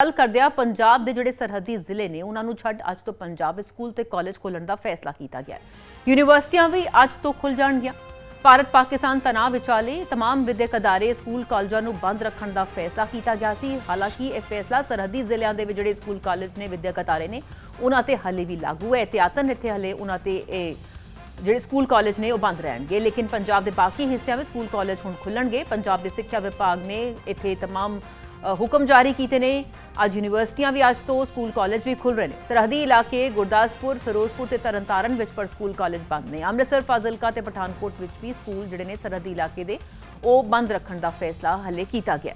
ਗੱਲ ਕਰਦੇ ਆ ਪੰਜਾਬ ਦੇ ਜਿਹੜੇ ਸਰਹੱਦੀ ਜ਼ਿਲ੍ਹੇ ਨੇ ਉਹਨਾਂ ਨੂੰ ਛੱਡ ਅੱਜ ਤੋਂ ਪੰਜਾਬ ਵਿੱਚ ਸਕੂਲ ਤੇ ਕਾਲਜ ਖੋਲਣ ਦਾ ਫੈਸਲਾ ਕੀਤਾ ਗਿਆ ਹੈ ਯੂਨੀਵਰਸਿਟੀਆਂ ਵੀ ਅੱਜ ਤੋਂ ਖੁੱਲ ਜਾਣਗੀਆਂ ਭਾਰਤ ਪਾਕਿਸਤਾਨ ਤਣਾਅ ਵਿਚਾਲੇ तमाम ਵਿਦਿਅਕ ਅਦਾਰੇ ਸਕੂਲ ਕਾਲਜਾਂ ਨੂੰ ਬੰਦ ਰੱਖਣ ਦਾ ਫੈਸਲਾ ਕੀਤਾ ਗਿਆ ਸੀ ਹਾਲਾਂਕਿ ਇਹ ਫੈਸਲਾ ਸਰਹੱਦੀ ਜ਼ਿਲ੍ਹਿਆਂ ਦੇ ਵਿੱਚ ਜਿਹੜੇ ਸਕੂਲ ਕਾਲਜ ਨੇ ਵਿਦਿਅਕ ਅਦਾਰੇ ਨੇ ਉਹਨਾਂ ਤੇ ਹਾਲੇ ਵੀ ਲਾਗੂ ਹੈ ਇhtiyatan ਇੱਥੇ ਹਾਲੇ ਉਹਨਾਂ ਤੇ ਇਹ ਜਿਹੜੇ ਸਕੂਲ ਕਾਲਜ ਨੇ ਉਹ ਬੰਦ ਰਹਿਣਗੇ ਲੇਕਿਨ ਪੰਜਾਬ ਦੇ ਬਾਕੀ ਹਿੱਸਿਆਂ ਵਿੱਚ ਸਕੂਲ ਕਾਲਜ ਹੁਣ ਖੁੱਲਣਗੇ ਪੰਜਾਬ ਦੇ ਸਿੱਖਿਆ ਵਿਭਾਗ ਨੇ ਇੱਥੇ तमाम ਅ, ਹੁਕਮ ਜਾਰੀ ਕੀਤੇ ਨੇ। ਅੱਜ ਯੂਨੀਵਰਸਿਟੀਆਂ ਵੀ ਅੱਜ ਤੋਂ ਸਕੂਲ ਕਾਲਜ ਵੀ ਖੁੱਲ ਰਹੇ ਨੇ। ਸਰਹੱਦੀ ਇਲਾਕੇ ਗੁਰਦਾਸਪੁਰ, ਫਿਰੋਜ਼ਪੁਰ ਤੇ ਤਰਨਤਾਰਨ ਵਿੱਚ ਪਰ ਸਕੂਲ ਕਾਲਜ ਬੰਦ ਨੇ। ਅੰਮ੍ਰਿਤਸਰ, ਫਾਜ਼ਿਲਕਾ ਤੇ ਪਠਾਨਕੋਟ ਵਿੱਚ ਵੀ ਸਕੂਲ ਜਿਹੜੇ ਨੇ ਸਰਹੱਦੀ ਇਲਾਕੇ ਦੇ, ਉਹ ਬੰਦ ਰੱਖਣ ਦਾ ਫੈਸਲਾ ਹਲੇ ਕੀਤਾ ਗਿਆ।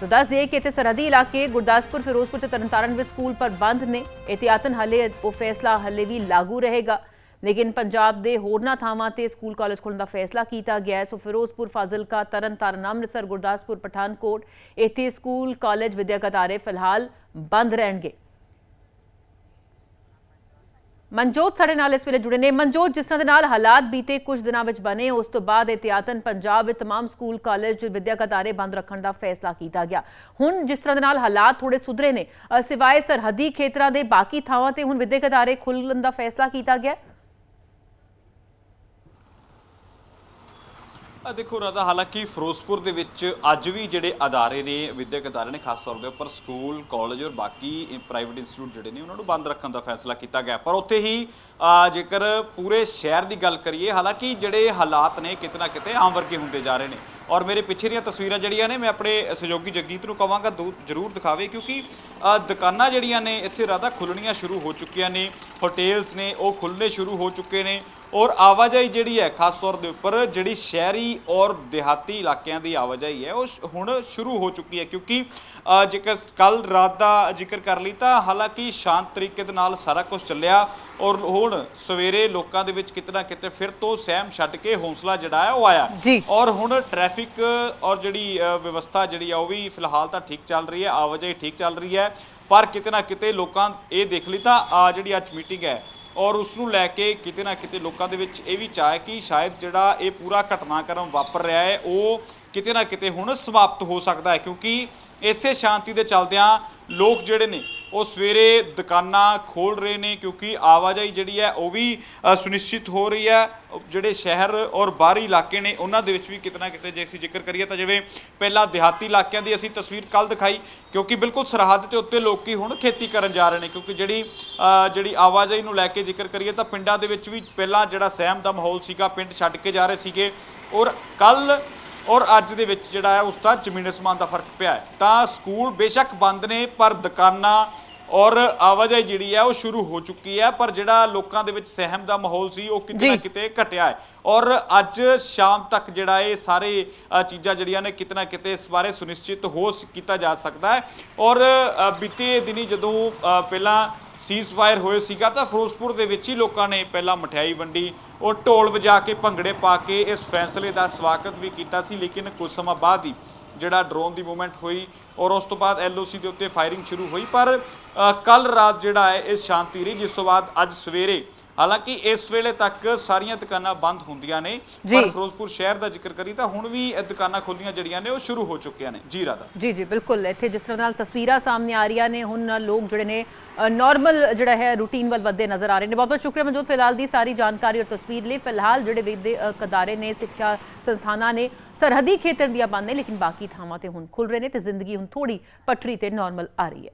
ਤੋ ਦੱਸ ਦਈਏ ਕਿ ਇੱਥੇ ਸਰਹੱਦੀ ਇਲਾਕੇ ਗੁਰਦਾਸਪੁਰ, ਫਿਰੋਜ਼ਪੁਰ ਤੇ ਤਰਨਤਾਰਨ ਵਿੱਚ ਸਕੂਲ ਪਰ ਬੰਦ ਨੇ। ਇhtiyatan ਹਲੇ ਉਹ ਫੈਸਲਾ ਹਲੇ ਵੀ ਲਾਗੂ ਰਹੇਗਾ। ਲੇਕਿਨ ਪੰਜਾਬ ਦੇ ਹੋਰਨਾਂ ਥਾਵਾਂ ਤੇ ਸਕੂਲ ਕਾਲਜ ਖੋਲ੍ਹਣ ਦਾ ਫੈਸਲਾ ਕੀਤਾ ਗਿਆ ਹੈ ਸੋ ਫਿਰੋਜ਼ਪੁਰ ਫਾਜ਼ਿਲਕਾ ਤਰਨਤਾਰਨ ਅੰਮ੍ਰਿਤਸਰ ਗੁਰਦਾਸਪੁਰ ਪਠਾਨਕੋਟ ਇੱਥੇ ਸਕੂਲ ਕਾਲਜ ਵਿਦਿਅਕ ਅਦਾਰੇ ਫਿਲਹਾਲ ਬੰਦ ਰਹਿਣਗੇ ਮਨਜੋਤ ਸਾਡੇ ਨਾਲ ਇਸ ਵੇਲੇ ਜੁੜੇ ਨੇ ਮਨਜੋਤ ਜਿਸ ਤਰ੍ਹਾਂ ਦੇ ਨਾਲ ਹਾਲਾਤ ਬੀਤੇ ਕੁਝ ਦਿਨਾਂ ਵਿੱਚ ਬਣੇ ਉਸ ਤੋਂ ਬਾਅਦ ਇhtiyatan ਪੰਜਾਬ ਵਿੱਚ तमाम ਸਕੂਲ ਕਾਲਜ ਵਿਦਿਅਕ ਅਦਾਰੇ ਬੰਦ ਰੱਖਣ ਦਾ ਫੈਸਲਾ ਕੀਤਾ ਗਿਆ ਹੁਣ ਜਿਸ ਤਰ੍ਹਾਂ ਦੇ ਨਾਲ ਹਾਲਾਤ ਥੋੜੇ ਸੁਧਰੇ ਨੇ ਅ, ਸਿਵਾਏ ਸਰਹੱਦੀ ਖੇਤਰਾਂ ਦੇ ਬਾਕੀ ਥਾਵਾਂ ਤੇ ਹੁਣ ਵਿਦਿਅਕ ਅਦਾਰੇ ਖੁੱਲ੍ਹਣ ਦਾ ਫੈਸਲਾ ਕੀਤਾ ਗਿਆ ਆ ਦੇਖੋ ਰਾਦਾ ਹਾਲਾਂਕਿ ਫਿਰੋਜ਼ਪੁਰ ਦੇ ਵਿੱਚ ਅੱਜ ਵੀ ਜਿਹੜੇ ਅਦਾਰੇ ਨੇ, ਵਿਦਿਅਕ ਅਦਾਰੇ ਨੇ ਖਾਸ ਤੌਰ ਦੇ ਉੱਪਰ ਸਕੂਲ, ਕਾਲਜ ਔਰ ਬਾਕੀ ਪ੍ਰਾਈਵੇਟ ਇੰਸਟੀਚਿਊਟ ਜਿਹੜੇ ਨੇ, ਉਹਨਾਂ ਨੂੰ ਬੰਦ ਰੱਖਣ ਦਾ ਫੈਸਲਾ ਕੀਤਾ ਗਿਆ। ਪਰ ਉੱਥੇ ਹੀ ਜੇਕਰ ਪੂਰੇ ਸ਼ਹਿਰ ਦੀ ਗੱਲ ਕਰੀਏ, ਹਾਲਾਂਕਿ ਜਿਹੜੇ ਹਾਲਾਤ ਨੇ ਕਿਤੇ ਨਾ ਕਿਤੇ ਆਮ ਵਰਗੇ ਹੁੰਦੇ ਜਾ ਰਹੇ ਨੇ। ਔਰ ਮੇਰੇ ਪਿੱਛੇ ਦੀਆਂ ਤਸਵੀਰਾਂ ਜਿਹੜੀਆਂ ਨੇ, ਮੈਂ ਆਪਣੇ ਸਹਿਯੋਗੀ ਜਗਜੀਤ ਨੂੰ ਕਵਾਂਗਾ, ਦੂ- ਜ਼ਰੂਰ ਦਿਖਾਵੇ, ਕਿਉਂਕਿ ਦੁਕਾਨਾਂ ਜਿਹੜੀਆਂ ਨੇ, ਇੱਥੇ ਰਾਦਾ ਖੁੱਲਣੀਆਂ ਸ਼ੁਰੂ ਹੋ ਚੁੱਕੀਆਂ ਨੇ, ਹੋਟੇਲਸ ਨੇ, ਉਹ ਖੁੱਲਣੇ ਸ਼ੁਰੂ ਹੋ ਚੁੱਕੇ ਨੇ, ਔਰ ਆਵਾਜਾਈ ਜਿਹੜੀ ਹੈ, ਖਾਸ ਤੌਰ ਦੇ ਉੱਪਰ, ਜਿਹੜੀ ਸ਼ਹਿਰੀ ਔਰ ਦਿਹਾਤੀ ਇਲਾਕਿਆਂ ਦੀ ਆਵਾਜਾਈ ਹੈ, ਉਹ ਸ਼- ਹੁਣ ਸ਼ੁਰੂ ਹੋ ਚੁੱਕੀ ਹੈ, ਕਿਉਂਕਿ ਜੇਕਰ ਕੱਲ ਰਾਤ ਦਾ ਜ਼ਿਕਰ ਕਰ ਲਈ ਤਾਂ ਹਾਲਾਂਕਿ ਸ਼ਾਂਤ ਤਰੀਕੇ ਦੇ ਨਾਲ ਸਾਰਾ ਕੁਝ ਚੱਲਿਆ, ਔਰ ਹੋਰ ਹੁਣ ਸਵੇਰੇ ਲੋਕਾਂ ਦੇ ਵਿੱਚ ਕਿਤੇ ਨਾ ਕਿਤੇ ਫਿਰ ਤੋਂ ਸਹਿਮ ਛੱਡ ਕੇ ਹੌਸਲਾ ਜਿਹੜਾ ਹੈ ਉਹ ਆਇਆ। ਔਰ ਹੁਣ ਟ੍ਰੈਫਿਕ ਔਰ ਜਿਹੜੀ ਵਿਵਸਥਾ ਜਿਹੜੀ ਆ ਉਹ ਵੀ ਫਿਲਹਾਲ ਤਾਂ ਠੀਕ ਚੱਲ ਰਹੀ ਹੈ ਆਵਾਜਾਈ ਠੀਕ ਚੱਲ ਰਹੀ ਹੈ। ਪਰ ਕਿਤੇ ਨਾ ਕਿਤੇ ਲੋਕਾਂ ਇਹ ਦੇਖ ਲਈ ਤਾਂ ਆ ਜਿਹੜੀ ਅੱਜ ਮੀਟਿੰਗ ਹੈ ਔਰ ਉਸ ਨੂੰ ਲੈ ਕੇ ਕਿਤੇ ਨਾ ਕਿਤੇ ਲੋਕਾਂ ਦੇ ਵਿੱਚ ਇਹ ਵੀ ਚਾਹ ਹੈ ਕਿ ਸ਼ਾਇਦ ਜਿਹੜਾ ਇਹ ਪੂਰਾ ਘਟਨਾਕ੍ਰਮ ਵਾਪਰ ਰਿਹਾ ਹੈ ਉਹ ਕਿਤੇ ਨਾ ਕਿਤੇ ਹੁਣ ਸਮਾਪਤ ਹੋ ਸਕਦਾ ਹੈ। ਕਿਉਂਕਿ ਇਸੇ ਸ਼ਾਂਤੀ ਦੇ ਚੱਲਦਿਆਂ ਲੋਕ ਜਿਹੜੇ ਨੇ ਉਹ ਸਵੇਰੇ ਦੁਕਾਨਾਂ ਖੋਲ ਰਹੇ ਨੇ ਕਿਉਂਕਿ ਆਵਾਜਾਈ ਜਿਹੜੀ ਹੈ ਉਹ ਵੀ ਸੁਨਿਸ਼ਚਿਤ ਹੋ ਰਹੀ ਹੈ। ਜਿਹੜੇ ਸ਼ਹਿਰ ਔਰ ਬਾਹਰੀ ਇਲਾਕੇ ਨੇ, ਉਹਨਾਂ ਦੇ ਵਿੱਚ ਵੀ ਕਿਤੇ ਨਾ ਕਿਤੇ ਜੇ ਅਸੀਂ ਜ਼ਿਕਰ ਕਰੀਏ ਤਾਂ ਜਿਵੇਂ ਪਹਿਲਾਂ ਦਿਹਾਤੀ ਇਲਾਕਿਆਂ ਦੀ ਅਸੀਂ ਤਸਵੀਰ ਕੱਲ ਦਿਖਾਈ, ਕਿਉਂਕਿ ਬਿਲਕੁਲ ਸਰਹੱਦ ਦੇ ਉੱਤੇ ਲੋਕੀ ਹੁਣ ਖੇਤੀ ਕਰਨ ਜਾ ਰਹੇ ਨੇ। ਕਿਉਂਕਿ ਜਿਹੜੀ ਜਿਹੜੀ ਆਵਾਜਾਈ ਨੂੰ ਲੈ ਕੇ ਜ਼ਿਕਰ ਕਰੀਏ ਤਾਂ ਪਿੰਡਾਂ ਦੇ ਵਿੱਚ ਵੀ ਪਹਿਲਾਂ ਜਿਹੜਾ ਸਹਿਮ ਦਾ ਮਾਹੌਲ ਸੀਗਾ, ਪਿੰਡ ਛੱਡ ਕੇ ਜਾ ਰਹੇ ਸੀਗੇ। ਔਰ ਕੱਲ ਔਰ ਅੱਜ ਦੇ ਵਿੱਚ ਜਿਹੜਾ ਹੈ ਉਸ ਦਾ ਜ਼ਮੀਨ ਅਸਮਾਨ ਦਾ ਫ਼ਰਕ ਪਿਆ ਹੈ। ਤਾਂ ਸਕੂਲ ਬੇਸ਼ੱਕ ਬੰਦ ਨੇ ਪਰ ਦੁਕਾਨਾਂ ਔਰ ਆਵਾਜਾਈ ਜਿਹੜੀ ਹੈ ਉਹ ਸ਼ੁਰੂ ਹੋ ਚੁੱਕੀ ਹੈ। ਪਰ ਜਿਹੜਾ ਲੋਕਾਂ ਦੇ ਵਿੱਚ ਸਹਿਮ ਦਾ ਮਾਹੌਲ ਸੀ ਉਹ ਕਿਤੇ ਨਾ। ਕਿਤੇ ਘਟਿਆ ਹੈ। ਔਰ ਅੱਜ ਸ਼ਾਮ ਤੱਕ ਜਿਹੜਾ ਇਹ ਸਾਰੇ ਚੀਜ਼ਾਂ ਜਿਹੜੀਆਂ ਨੇ ਕਿਤੇ ਨਾ ਕਿਤੇ ਇਸ ਬਾਰੇ ਸੁਨਿਸ਼ਚਿਤ ਹੋ ਕੀਤਾ ਜਾ ਸਕਦਾ ਹੈ। ਔਰ ਬੀਤੇ ਦਿਨੀ ਜਦੋਂ ਪਹਿਲਾਂ ਸੀਜ਼ ਫਾਇਰ ਹੋਏ ਸੀਗਾ ਤਾਂ ਫਿਰੋਜ਼ਪੁਰ ਦੇ ਵਿੱਚ ਹੀ ਲੋਕਾਂ ਨੇ ਪਹਿਲਾਂ ਮਠਿਆਈ ਵੰਡੀ ਉਹ ਢੋਲ ਵਜਾ ਕੇ ਭੰਗੜੇ ਪਾ ਕੇ ਇਸ ਫੈਸਲੇ ਦਾ ਸਵਾਗਤ ਵੀ ਕੀਤਾ ਸੀ, ਲੇਕਿਨ ਕੁਝ ਸਮਾਂ ਬਾਅਦ ਹੀ ਜਿਹੜਾ ਡਰੋਨ ਦੀ ਮੂਵਮੈਂਟ ਹੋਈ ਔਰ ਉਸ ਤੋਂ ਬਾਅਦ ਐਲਓਸੀ ਦੇ ਉੱਤੇ ਫਾਇਰਿੰਗ ਸ਼ੁਰੂ ਹੋਈ, ਪਰ ਕੱਲ ਰਾਤ ਜਿਹੜਾ ਹੈ, ਇਹ ਸ਼ਾਂਤੀ ਰਹੀ, ਜਿਸ ਤੋਂ ਬਾਅਦ ਅੱਜ ਸਵੇਰੇ ਹਾਲਾਂਕਿ ਇਸ ਵੇਲੇ ਤੱਕ ਸਾਰੀਆਂ ਦੁਕਾਨਾਂ ਬੰਦ ਹੁੰਦੀਆਂ ਨੇ। ਪਰ ਫਿਰੋਜ਼ਪੁਰ ਸ਼ਹਿਰ ਦਾ ਜ਼ਿਕਰ ਕਰੀ ਤਾਂ ਹੁਣ ਵੀ ਇਹ ਦੁਕਾਨਾਂ ਖੁੱਲੀਆਂ ਜਿਹੜੀਆਂ ਨੇ ਉਹ ਸ਼ੁਰੂ ਹੋ ਚੁੱਕੀਆਂ ਨੇ। ਜੀ ਰਾਦਾ ਜੀ ਜੀ ਬਿਲਕੁਲ। ਇੱਥੇ ਜਿਸ ਤਰ੍ਹਾਂ ਨਾਲ ਤਸਵੀਰਾਂ ਸਾਹਮਣੇ ਆ ਰਹੀਆਂ ਨੇ ਹੁਣ ਲੋਕ ਜਿਹੜੇ ਨੇ ਨਾਰਮਲ ਜਿਹੜਾ ਹੈ ਰੂਟੀਨ ਵੱਲ ਵੱਧਦੇ ਨਜ਼ਰ ਆ ਰਹੇ ਨੇ। ਬਹੁਤ ਬਹੁਤ ਸ਼ੁਕਰੀਆ ਮਨਜੋਤ ਫਿਲਹਾਲ ਦੀ ਸਾਰੀ ਜਾਣਕਾਰੀ ਔਰ ਤਸਵੀਰ ਲਈ। ਫਿਲਹਾਲ ਜਿਹੜੇ ਵਿਦਿਅਕ ਅਦਾਰੇ ਨੇ ਸਿੱਖਿਆ ਸੰਸਥਾਨਾਂ ਨੇ ਸਰਹੱਦੀ ਖੇਤਰ ਦੀਆਂ ਬੰਦ ਨੇ ਲੇਕਿਨ ਬਾਕੀ ਥਾਵਾਂ ਤੇ ਹੁਣ ਖੁੱਲ ਰਹੇ ਨੇ ਤੇ ਜ਼ਿੰਦਗੀ ਹੁਣ ਥੋੜੀ ਪਟਰੀ ਤੇ ਨਾਰਮਲ ਆ ਰਹੀ ਹੈ।